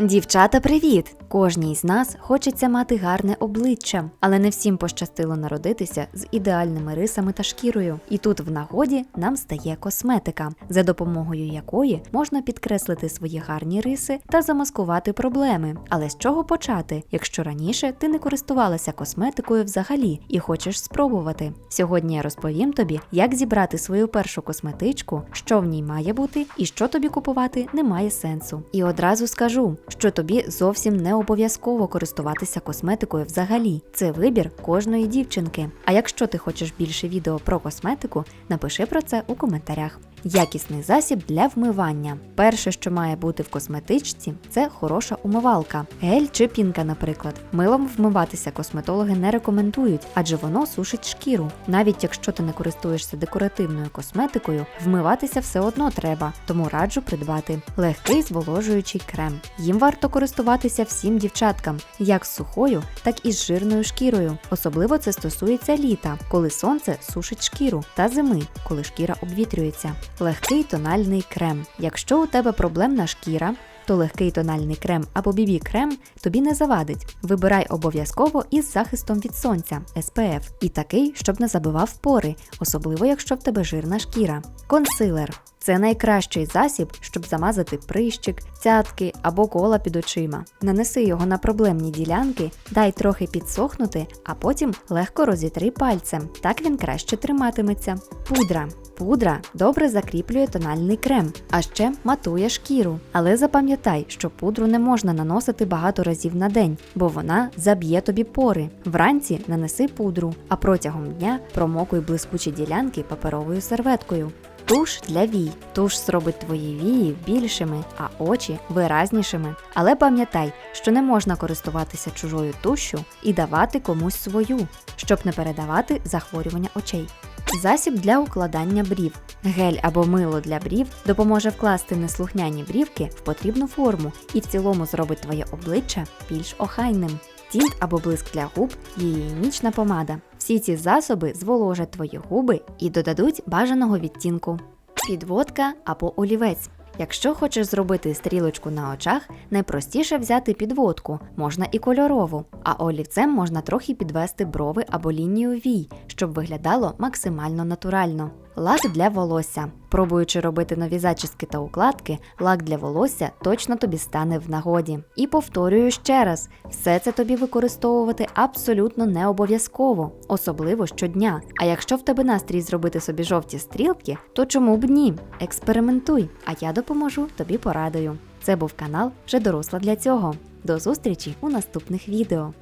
Дівчата, привіт! Кожній з нас хочеться мати гарне обличчя, але не всім пощастило народитися з ідеальними рисами та шкірою. І тут в нагоді нам стає косметика, за допомогою якої можна підкреслити свої гарні риси та замаскувати проблеми. Але з чого почати, якщо раніше ти не користувалася косметикою взагалі і хочеш спробувати? Сьогодні я розповім тобі, як зібрати свою першу косметичку, що в ній має бути і що тобі купувати не має сенсу. І одразу скажу, що тобі зовсім не обов'язково користуватися косметикою взагалі. Це вибір кожної дівчинки. А якщо ти хочеш більше відео про косметику, напиши про це у коментарях. Якісний засіб для вмивання. Перше, що має бути в косметичці, це хороша умивалка, гель чи пінка, наприклад. Милом вмиватися косметологи не рекомендують, адже воно сушить шкіру. Навіть якщо ти не користуєшся декоративною косметикою, вмиватися все одно треба, тому раджу придбати легкий зволожуючий крем. Їм варто користуватися всім дівчаткам, як з сухою, так і з жирною шкірою. Особливо це стосується літа, коли сонце сушить шкіру, та зими, коли шкіра обвітрюється. Легкий тональний крем. Якщо у тебе проблемна шкіра, то легкий тональний крем або BB крем тобі не завадить. Вибирай обов'язково із захистом від сонця SPF. І такий, щоб не забивав пори, особливо якщо в тебе жирна шкіра. Консилер. Це найкращий засіб, щоб замазати прищик, цятки або кола під очима. Нанеси його на проблемні ділянки, дай трохи підсохнути, а потім легко розітри пальцем. Так він краще триматиметься. Пудра. Пудра добре закріплює тональний крем, а ще матує шкіру. Але запам'ятай, що пудру не можна наносити багато разів на день, бо вона заб'є тобі пори. Вранці нанеси пудру, а протягом дня промокуй блискучі ділянки паперовою серветкою. Туш для вій. Туш зробить твої вії більшими, а очі виразнішими. Але пам'ятай, що не можна користуватися чужою тушшю і давати комусь свою, щоб не передавати захворювання очей. Засіб для укладання брів. Гель або мило для брів допоможе вкласти неслухняні брівки в потрібну форму і в цілому зробить твоє обличчя більш охайним. Тінт або блиск для губ гігієнічна помада. Всі ці засоби зволожать твої губи і додадуть бажаного відтінку. Підводка або олівець. Якщо хочеш зробити стрілочку на очах, найпростіше взяти підводку, можна і кольорову, а олівцем можна трохи підвести брови або лінію вій, щоб виглядало максимально натурально. Лак для волосся. Пробуючи робити нові зачіски та укладки, лак для волосся точно тобі стане в нагоді. І повторюю ще раз: все це тобі використовувати абсолютно не обов'язково, особливо щодня. А якщо в тебе настрій зробити собі жовті стрілки, то чому б ні? Експериментуй, а я допоможу тобі порадою. Це був канал вже доросла для цього. До зустрічі у наступних відео.